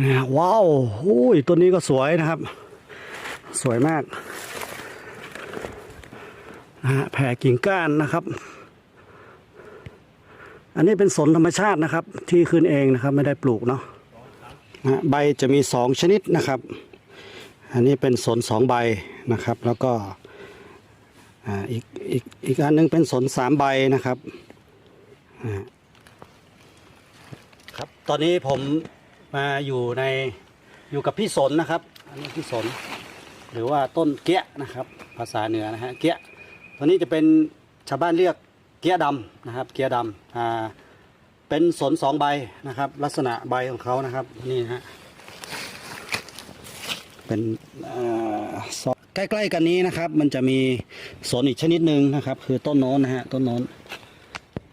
เนี่ยว้าวอุ้ยต้นนี้ก็สวยนะครับ สวยมากนะฮะแผ่กิ่งก้านนะครับ อันนี้เป็นสนธรรมชาตินะครับ ที่ขึ้นเองนะครับ ไม่ได้ปลูกเนาะนะใบจะมีสองชนิดนะครับ อันนี้เป็นสนสองใบนะครับ แล้วก็อ,อีกอีกอีกอันหนึงเป็นสนสามใบนะครับครับ ตอนนี้ผม มาอยู่ในอยู่กับพี่สนนะครับ อันนี้พี่สน หรือว่าต้นเกี้ยนะครับ ภาษาเหนือนะฮะเกี้ยตัวนี้จะเป็นชาวบ้านเรียกเกี้ยดำนะครับ เกี้ยดำอ่าเป็นสนสองใบนะครับ ลักษณะใบของเขานะครับนี่ฮะเป็นใกล้ๆกันนี้นะครับ มันจะมีสนอีกชนิดหนึ่งนะครับ คือต้นโน้นนะฮะต้นโน้น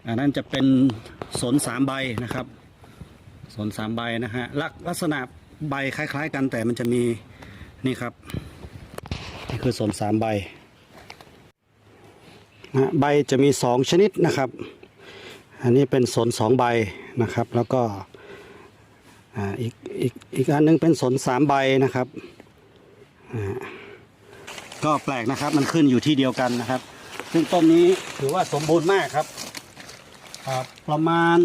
อันนั้นจะเป็นสนสามใบนะครับ สนสามใบนะฮะลักลักษณะใบคล้าย ๆ กันแต่มันจะมีนี่ครับ นี่คือสนสามใบนะใบจะมีสองชนิดนะครับ อันนี้เป็นสนสองใบนะครับ แล้วก็อ,อีกอีกอีกอันหนึงเป็นสนสามใบนะครับก็แปลกนะครับมันขึ้นอยู่ที่เดียวกันนะครับ ซึ่งต้นนี้ถือว่าสมบูรณ์มากครับ ประมาณ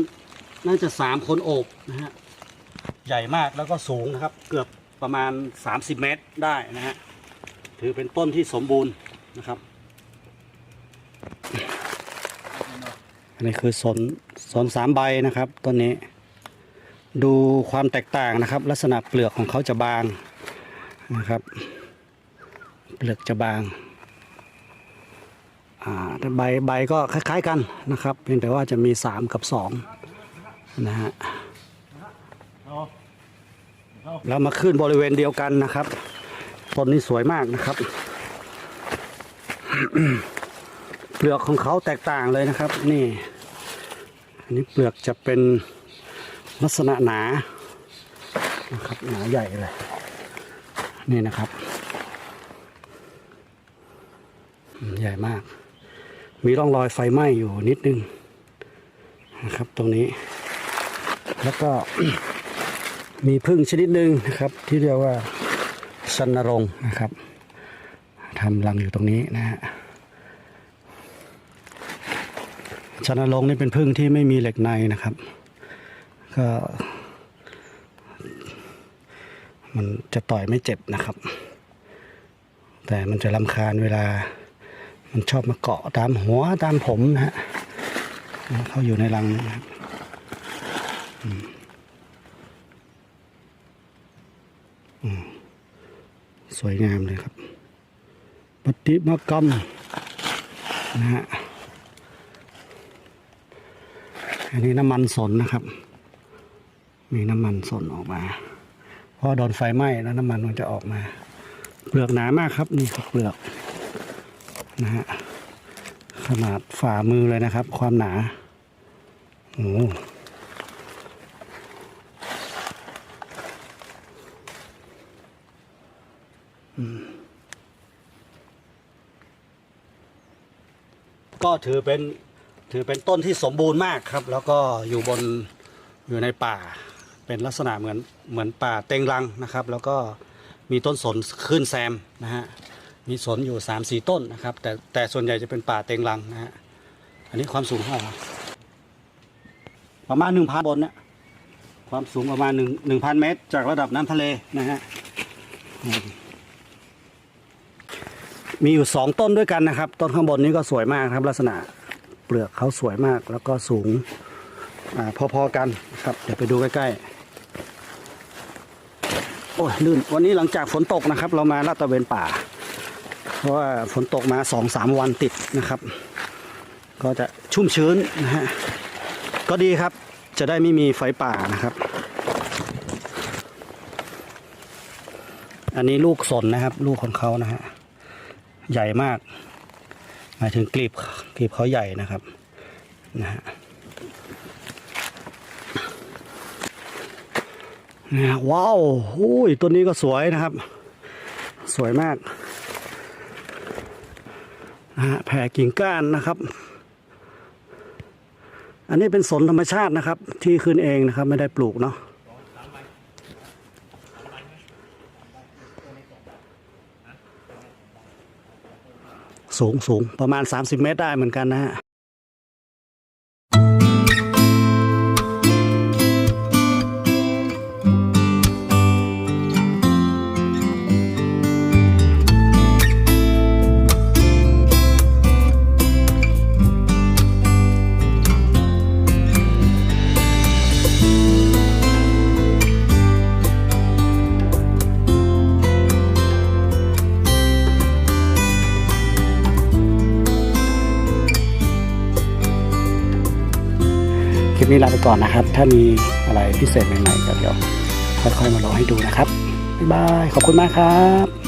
น่าจะสามคนโอบนะฮะใหญ่มากแล้วก็สูงนะครับ เกือบประมาณ 30 เมตรได้นะฮะถือเป็นต้นที่สมบูรณ์นะครับ อันนี้คือสนสนสามใบนะครับต้นนี้ ดูความแตกต่างนะครับ ลักษณะเปลือกของเขาจะบางนะครับ เปลือกจะบางอ่าแต่ใบใบก็คล้าย ๆกันนะครับ เพียงแต่ว่าจะมี 3 กับ 2 นะฮะแล้วมาขึ้นบริเวณเดียวกันนะครับต้นนี้สวยมากนะครับ เปลือกของเขาแตกต่างเลยนะครับ นี่ อันนี้เปลือกจะเป็นลักษณะหนานะครับหนาใหญ่เลย นี่นะครับ ใหญ่มาก มีร่องรอยไฟไหม้อยู่นิดนึงนะครับ ตรงนี้ แล้วก็มีพึ่งชนิดหนึ่งนะครับ ที่เรียกว่าชันนรงนะครับทำรังอยู่ตรงนี้นะฮะชันนรงนี่เป็นพึ่งที่ไม่มีเหล็กในนะครับ ก็ มันจะต่อยไม่เจ็บนะครับ แต่มันจะลำคาญเวลา มันชอบมาเกาะตามหัวตามผมนะฮะเขาอยู่ในรังนะครับ สวยงามเลยครับ ปฏิมากรรมนะฮะ อันนี้น้ำมันสนนะครับ มีน้ำมันสนออกมาพราะโดนไฟไหม้แล้วน้ำมันมันจะออกมา เปลือกหนามากครับ นี่คือเปลือกนะฮะ ขนาดฝ่ามือเลยนะครับ ความหนา โอ้โหอืม ก็ถือเป็นถือเป็นต้นที่สมบูรณ์มากครับ แล้วก็อยู่บนอยู่ในป่า เป็นลักษณะเหมือนเหมือนป่าเต็งรังนะครับ แล้วก็มีต้นสนขึ้นแซมนะฮะมีสนอยู่3ามสี่ต้นนะครับ แต่แต่ส่วนใหญ่จะเป็นป่าเต็งรังนะฮะอันนี้ความสูงเท่าไหร่ประมาณหนึ่งพันบนนะความสูงประมาณหนึ่งหนึ่งพันเมตร จากระดับน้ำทะเลนะฮะ มีอยู่สองต้นด้วยกันนะครับ ต้นข้างบนนี้ก็สวยมากครับ ลักษณะเปลือกเขาสวยมากแล้วก็สูงอพอๆกันครับ เดี๋ยวไปดูใกล้ๆ โอ้ยลื่นวันนี้หลังจากฝนตกนะครับ เรามาลาดตะเวนป่า เพราะว่าฝนตกมาสองสามวันติดนะครับ ก็จะชุ่มชื้นนะฮะก็ดีครับจะได้ไม่มีไฟป่านะครับ อันนี้ลูกสนนะครับ ลูกของเขานะฮะ ใหญ่มาก หมายถึงกลีบกลีบเขาใหญ่นะครับนะฮะเนี่ยว้าวอุ้ยต้นนี้ก็สวยนะครับ สวยมากนะฮะแผ่กิ่งก้านนะครับ อันนี้เป็นสนธรรมชาตินะครับ ที่ขึ้นเองนะครับ ไม่ได้ปลูกเนาะ สูงสูงประมาณ 30 เมตรได้เหมือนกันนะฮะ นี้ลาไปก่อนนะครับ ถ้ามีอะไรพิเศษใหม่ๆก็เดี๋ยวค่อยๆมาลองให้ดูนะครับบ๊ายบายขอบคุณมากครับ